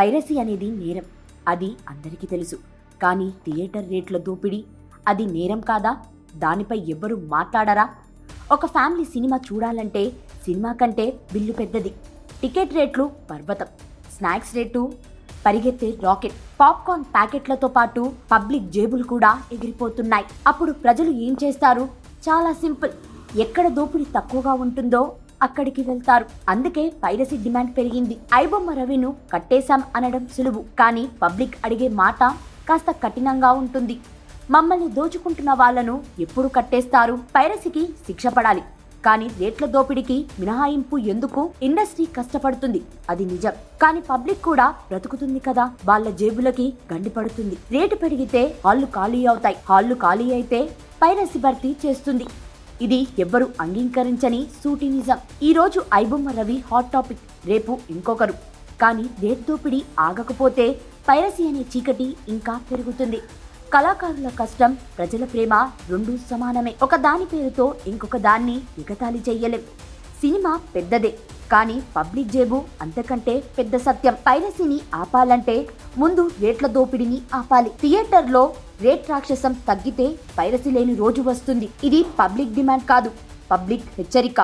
Piracy అనేది నేరం. అది అందరికీ తెలుసు. కానీ థియేటర్ రేట్ల దోపిడీ అది నేరం కాదా? దానిపై ఎవ్వరూ మాట్లాడరా? ఒక ఫ్యామిలీ సినిమా చూడాలంటే సినిమా కంటే బిల్లు పెద్దది. టికెట్ రేట్లు పర్వతం. స్నాక్స్ రేటు పరిగెత్తే రాకెట్. పాప్కార్న్ ప్యాకెట్లతో పాటు పబ్లిక్ జేబులు కూడా ఎగిరిపోతున్నాయి. అప్పుడు ప్రజలు ఏం చేస్తారు? చాలా సింపుల్. ఎక్కడ దోపిడీ తక్కువగా ఉంటుందో అక్కడికి వెళ్తారు. అందుకే పైరసీ డిమాండ్ పెరిగింది. ఐబొమ్మ రవిను కట్టేశాం అనడం సులువు. కానీ పబ్లిక్ అడిగే మాట కాస్త కఠినంగా ఉంటుంది. మమ్మల్ని దోచుకుంటున్న వాళ్ళను ఎప్పుడు కట్టేస్తారు? పైరసీకి శిక్ష పడాలి. కానీ రేట్ల దోపిడీకి మినహాయింపు ఎందుకు? ఇండస్ట్రీ కష్టపడుతుంది. అది నిజం. కానీ పబ్లిక్ కూడా బ్రతుకుతుంది కదా? వాళ్ళ జేబులకి గండి పడుతుంది. రేటు పెరిగితే హాళ్ళు ఖాళీ అవుతాయి. హాళ్ళు ఖాళీ అయితే పైరసీ భర్తీ చేస్తుంది. ఇది ఎవ్వరు అంగీకరించని సూటి నిజం. ఈ రోజు ఐబొమ్మ రవి హాట్ టాపిక్ రేపు ఇంకొకరు. కానీ రేట్ దోపిడీ ఆగకపోతే పైరసీ అనే చీకటి ఇంకా పెరుగుతుంది. కళాకారుల కష్టం ప్రజల ప్రేమ రెండు సమానమే. ఒక దాని పేరుతో ఇంకొక దాన్ని ఎగతాళి చెయ్యలేం సినిమా పెద్దదే కానీ పబ్లిక్ జేబు అంతకంటే పెద్ద సత్యం. పైరసీని ఆపాలంటే ముందు రేట్ల దోపిడీని ఆపాలి. థియేటర్లో రేట్ రాక్షసం తగ్గితే పైరసీ లేని రోజు వస్తుంది. ఇది పబ్లిక్ డిమాండ్ కాదు. పబ్లిక్ హెచ్చరిక.